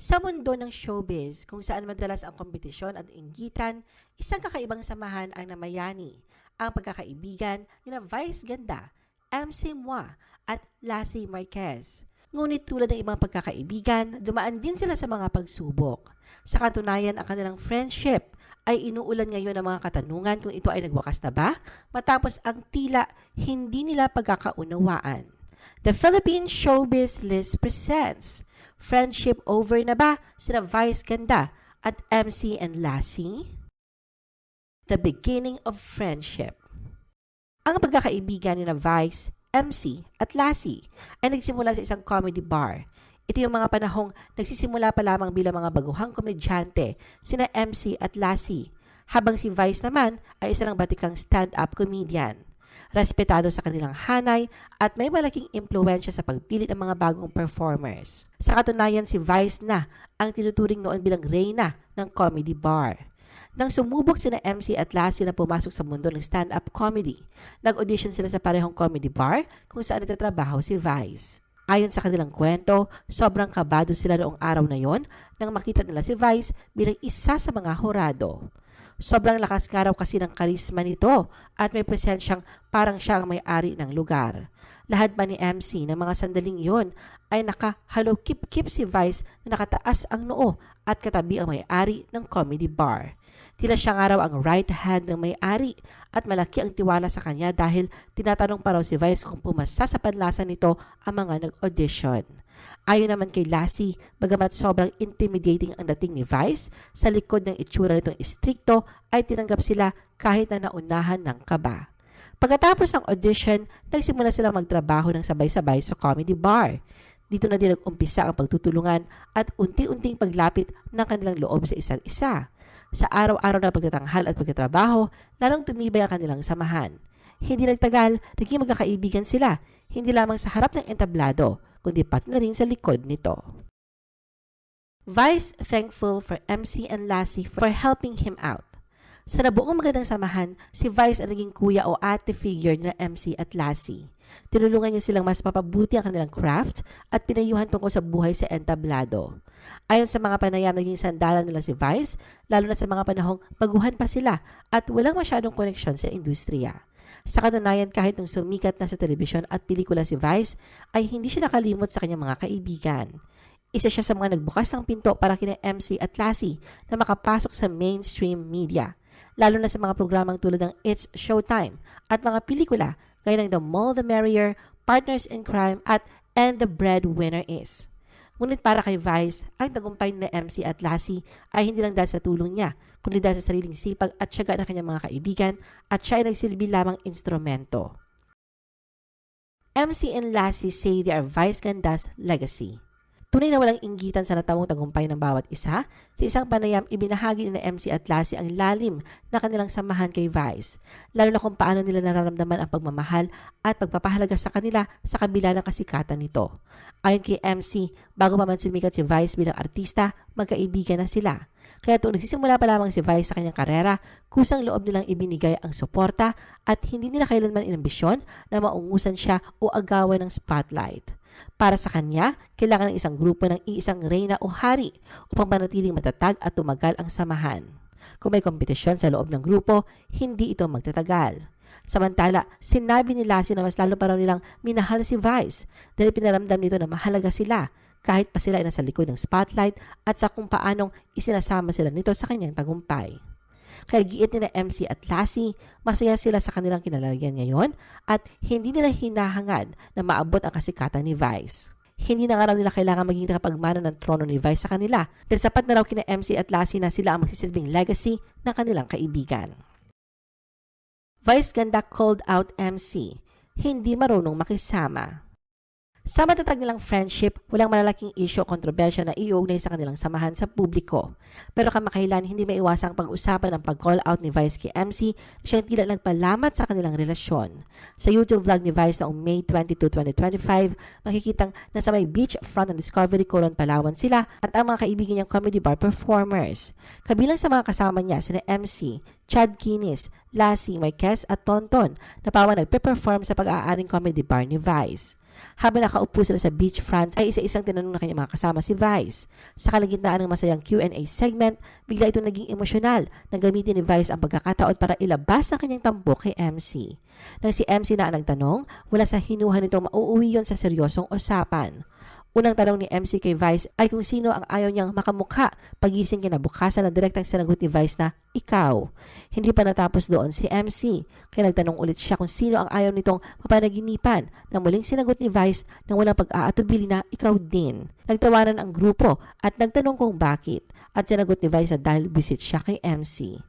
Sa mundo ng showbiz, kung saan madalas ang kompetisyon at inggitan, isang kakaibang samahan ang namayani, ang pagkakaibigan ni Vice Ganda, MC Moi at Lassie Marquez. Ngunit tulad ng ibang pagkakaibigan, dumaan din sila sa mga pagsubok. Sa katunayan, ang kanilang friendship ay inuulan ngayon ng mga katanungan kung ito ay nagwakas na ba matapos ang tila hindi nila pagkakaunawaan. The Philippine Showbiz List presents Friendship Over na ba sina Vice Ganda at MC and Lassie? The Beginning of Friendship Ang pagkakaibigan ni na Vice, MC at Lassie ay nagsimula sa isang comedy bar. Ito yung mga panahong nagsisimula pa lamang bilang mga baguhang komedyante, sina MC at Lassie, habang si Vice naman ay isa ng batikang stand-up comedian respetado sa kanilang hanay at may malaking impluensya sa pagpili ng mga bagong performers. Sa katunayan, si Vice na ang tinuturing noon bilang reyna ng comedy bar. Nang sumubok sina MC at Lassie na pumasok sa mundo ng stand-up comedy, nag-audition sila sa parehong comedy bar kung saan nagtatrabaho si Vice. Ayon sa kanilang kwento, sobrang kabado sila noong araw na yon nang makita nila si Vice bilang isa sa mga horado. Sobrang lakas nga raw kasi ng karisma nito at may presensyang parang siya ang may-ari ng lugar. Lahat ba ni MC ng mga sandaling yon ay nakahalokip kip-kip si Vice na nakataas ang noo at katabi ang may-ari ng comedy bar. Tila siya nga raw ang right hand ng may-ari at malaki ang tiwala sa kanya dahil tinatanong pa raw si Vice kung pumasa sa panlasan nito ang mga nag-audition. Ayon naman kay Lassie, bagamat sobrang intimidating ang dating ni Vice, sa likod ng itsura nitong istrikto ay tinanggap sila kahit na naunahan ng kaba. Pagkatapos ng audition, nagsimula silang magtrabaho ng sabay-sabay sa comedy bar. Dito na din nag-umpisa ang pagtutulungan at unti-unting paglapit ng kanilang loob sa isa't isa. Sa araw-araw na pagtatanghal at pagtatrabaho, lalong tumibay ang kanilang samahan. Hindi nagtagal, naging magkakaibigan sila, hindi lamang sa harap ng entablado, kundi pati na rin sa likod nito. Vice thankful for MC and Lassie for helping him out. Sa nabuong magandang samahan, si Vice ang naging kuya o ate figure na MC at Lassie. Tinulungan niya silang mas mapabuti ang kanilang craft at pinayuhan tungkol sa buhay sa entablado. Ayon sa mga panayam, naging sandalan nila si Vice, lalo na sa mga panahong baguhan pa sila at walang masyadong koneksyon sa industriya. Sa katunayan, kahit nung sumikat na sa telebisyon at pelikula si Vice, ay hindi siya nakalimot sa kanyang mga kaibigan. Isa siya sa mga nagbukas ng pinto para kina MC at Lassie na makapasok sa mainstream media, lalo na sa mga programang tulad ng It's Showtime at mga pelikula gaya ng The More the Merrier, Partners in Crime at And the Breadwinner Is. Ngunit para kay Vice, ang tagumpay na MC at Lassie ay hindi lang dahil sa tulong niya, kundi dahil sa sariling sipag at syaga ng kanyang mga kaibigan at siya ay nagsilbi lamang instrumento. MC and Lassie say they are Vice Ganda's legacy. Tunay na walang inggitan sa natawang tagumpay ng bawat isa. Sa isang panayam, ibinahagi ni MC at Lassie ang lalim na kanilang samahan kay Vice, lalo na kung paano nila nararamdaman ang pagmamahal at pagpapahalaga sa kanila sa kabila ng kasikatan nito. Ayon kay MC, bago pa man sumikat si Vice bilang artista, magkaibigan na sila. Kaya tuong nagsisimula pa lamang si Vice sa kanyang karera, kusang loob nilang ibinigay ang suporta at hindi nila kailanman inambisyon na maungusan siya o agawan ng spotlight. Para sa kanya, kailangan ng isang grupo ng iisang reyna o hari upang manatiling matatag at tumagal ang samahan. Kung may kompetisyon sa loob ng grupo, hindi ito magtatagal. Samantala, sinabi ni Lassie na mas lalo pa raw nilang minahal si Vice dahil pinaramdam nito na mahalaga sila kahit pa sila ay nasa likod ng spotlight at sa kung paanong isinasama sila nito sa kanyang tagumpay. Kaya giit ni na MC at Lassie, masaya sila sa kanilang kinalalagyan ngayon at hindi nila hinahangad na maabot ang kasikatan ni Vice. Hindi na nga raw nila kailangan maging nakapagmana ng trono ni Vice sa kanila dahil sapat na raw kina MC at Lassie na sila ang magsisilbing legacy ng kanilang kaibigan. Vice ganda called out MC, hindi marunong makisama. Sa matatag nilang friendship, walang malalaking issue o kontrobersya na iuugnay sa kanilang samahan sa publiko. Pero kamakailan, hindi may iwasang pag-usapan ang pag-call out ni Vice kay MC na siyang tila nagpalamat sa kanilang relasyon. Sa YouTube vlog ni Vice noong May 22, 2025, makikitang nasa may beach front ng Discovery Colon, Palawan sila at ang mga kaibigan niyang comedy bar performers. Kabilang sa mga kasama niya sina MC, Chad Kinis, Lassie, Marquez at Tonton na pawa nagpe-perform sa pag-aaring comedy bar ni Vice. Habang nakaupo sila sa beachfront ay isa-isang tinanong na kanyang mga kasama si Vice. Sa kalagitnaan ng masayang Q&A segment, bigla itong naging emosyonal na gamitin ni Vice ang pagkakataon para ilabas ang kanyang tampok kay MC. Nang si MC na ang nagtanong, wala sa hinuhan nitong mauuwi yon sa seryosong usapan. Unang tanong ni MC kay Vice ay kung sino ang ayaw niyang makamukha pagising kinabukasan na direktang sinagot ni Vice na ikaw. Hindi pa natapos doon si MC. Kaya nagtanong ulit siya kung sino ang ayaw nitong mapanaginipan na muling sinagot ni Vice na walang pag-aatubili na ikaw din. Nagtawanan ang grupo at nagtanong kung bakit at sinagot ni Vice na dahil visit siya kay MC.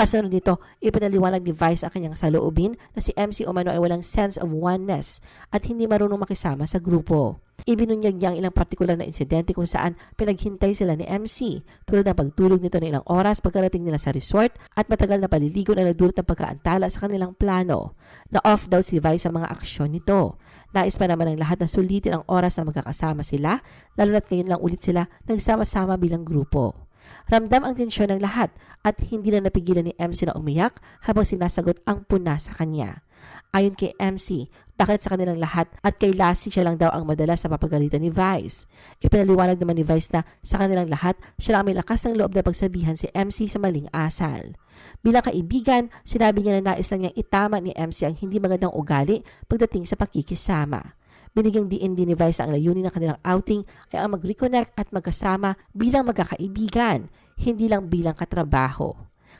Kasunod nito, ipinaliwanag ni Vice ang kanyang saloobin na si MC Umano ay walang sense of oneness at hindi marunong makisama sa grupo. Ibinunyag niya ang ilang partikular na insidente kung saan pinaghintay sila ni MC tulad ng pagtulog nito ng ilang oras pagkarating nila sa resort at matagal na paliligo na nagdulot ng pagkaantala sa kanilang plano. Na-off daw si Vice sa mga aksyon nito. Nais pa naman ng lahat na sulitin ang oras na magkakasama sila, lalo na't ngayon lang ulit sila nagsama-sama bilang grupo. Ramdam ang tensyon ng lahat at hindi na napigilan ni MC na umiyak habang sinasagot ang puna sa kanya. Ayon kay MC, bakit sa kanilang lahat at kay Lassie siya lang daw ang madalas na papagalitan ni Vice. Ipinaliwanag naman ni Vice na sa kanilang lahat siya lang ang may lakas ng loob na pagsabihan si MC sa maling asal. Bilang kaibigan, sinabi niya na nais lang niyang itama ni MC ang hindi magandang ugali pagdating sa pakikisama. Binigyang din ni Vice ang layunin ng kanilang outing ay ang mag-reconnect at magkasama bilang magkakaibigan, hindi lang bilang katrabaho.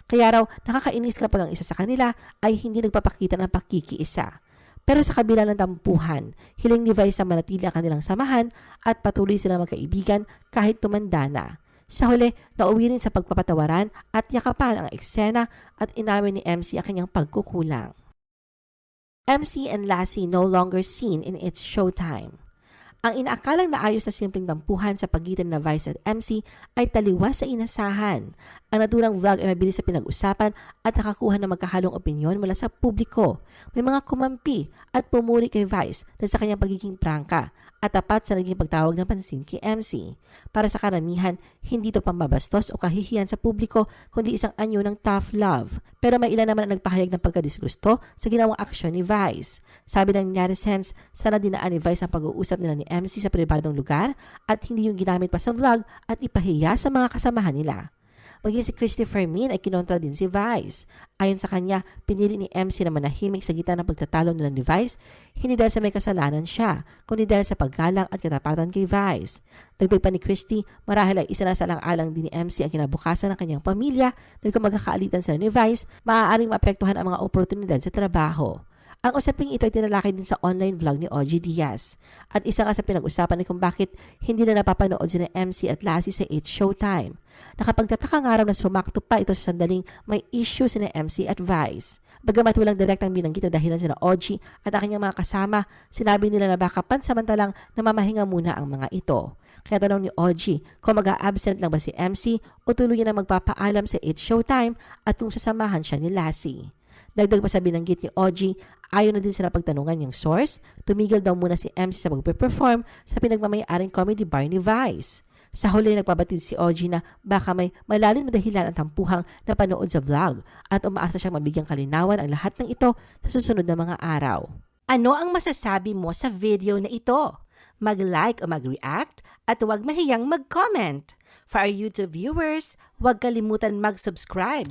Kaya raw, nakakainis kapag ang isa sa kanila ay hindi nagpapakita ng pakikiisa. Pero sa kabila ng tampuhan, hiling ni Vice na manatili ang kanilang samahan at patuloy silang magkaibigan kahit tumanda na. Sa huli, nauwi rin sa pagpapatawaran at yakapan ang eksena at inamin ni MC ang kanyang pagkukulang. MC and Lassie no longer seen in its showtime. Ang inaakalang naayos na simpleng dampuhan sa pagitan na Vice at MC ay taliwas sa inasahan. Ang naturang vlog ay mabilis sa pinag-usapan at nakakuha ng magkahalong opinyon mula sa publiko. May mga kumampi at pumuri kay Vice dahil sa kanyang pagiging prangka at tapat sa naging pagtawag ng pansin kay MC. Para sa karamihan, hindi ito pambabastos o kahihiyan sa publiko kundi isang anyo ng tough love. Pero may ilan naman ang nagpahayag ng pagkadisgusto sa ginawang aksyon ni Vice. Sabi ng netizens, sana dinaan ni Vice ang pag-uusap nila ni MC sa pribadong lugar at hindi yung ginamit pa sa vlog at ipahiya sa mga kasamahan nila. Maging si Christopher Min ay kinontra din si Vice. Ayon sa kanya, pinili ni MC na manahimik sa gitna ng pagtatalo nila ni Vice, hindi dahil sa may kasalanan siya, kundi dahil sa paggalang at katapatan kay Vice. Dagdag pa ni Christy, marahil ay isinasalang-alang din ni MC ang kinabukasan ng kanyang pamilya dahil kung magkakaalitan sila ni Vice, maaaring maapektuhan ang mga oportunidad sa trabaho. Ang usaping ito ay tinalakay din sa online vlog ni OG Diaz. At isa nga sa pinag-usapan ay kung bakit hindi na napapanood sina MC at Lassie sa 8 Showtime. Nakapagtataka nga raw na sumakto pa ito sa sandaling may issue sina MC at Vice. Bagamat walang direktang binanggit na dahilan sina OG at ang kanyang mga kasama, sinabi nila na baka pansamantalang namamahinga muna ang mga ito. Kaya tanong ni OG kung mag-a-absent lang ba si MC o tuluyan na magpapaalam sa 8 Showtime at kung sasamahan siya ni Lassie. Dagdag pa sa binanggit ni OG, ayaw na din sila pagtanungan yung source, tumigil daw muna si MC sa pagpe-perform sa pinagmamayaring comedy bar ni Vice. Sa huli, nagpabatid si OG na baka may malalim na dahilan ang tampuhang napanood sa vlog at umaasa siyang mabigyang kalinawan ang lahat ng ito sa susunod na mga araw. Ano ang masasabi mo sa video na ito? Mag-like o mag-react at huwag mahiyang mag-comment. For our YouTube viewers, huwag kalimutan mag-subscribe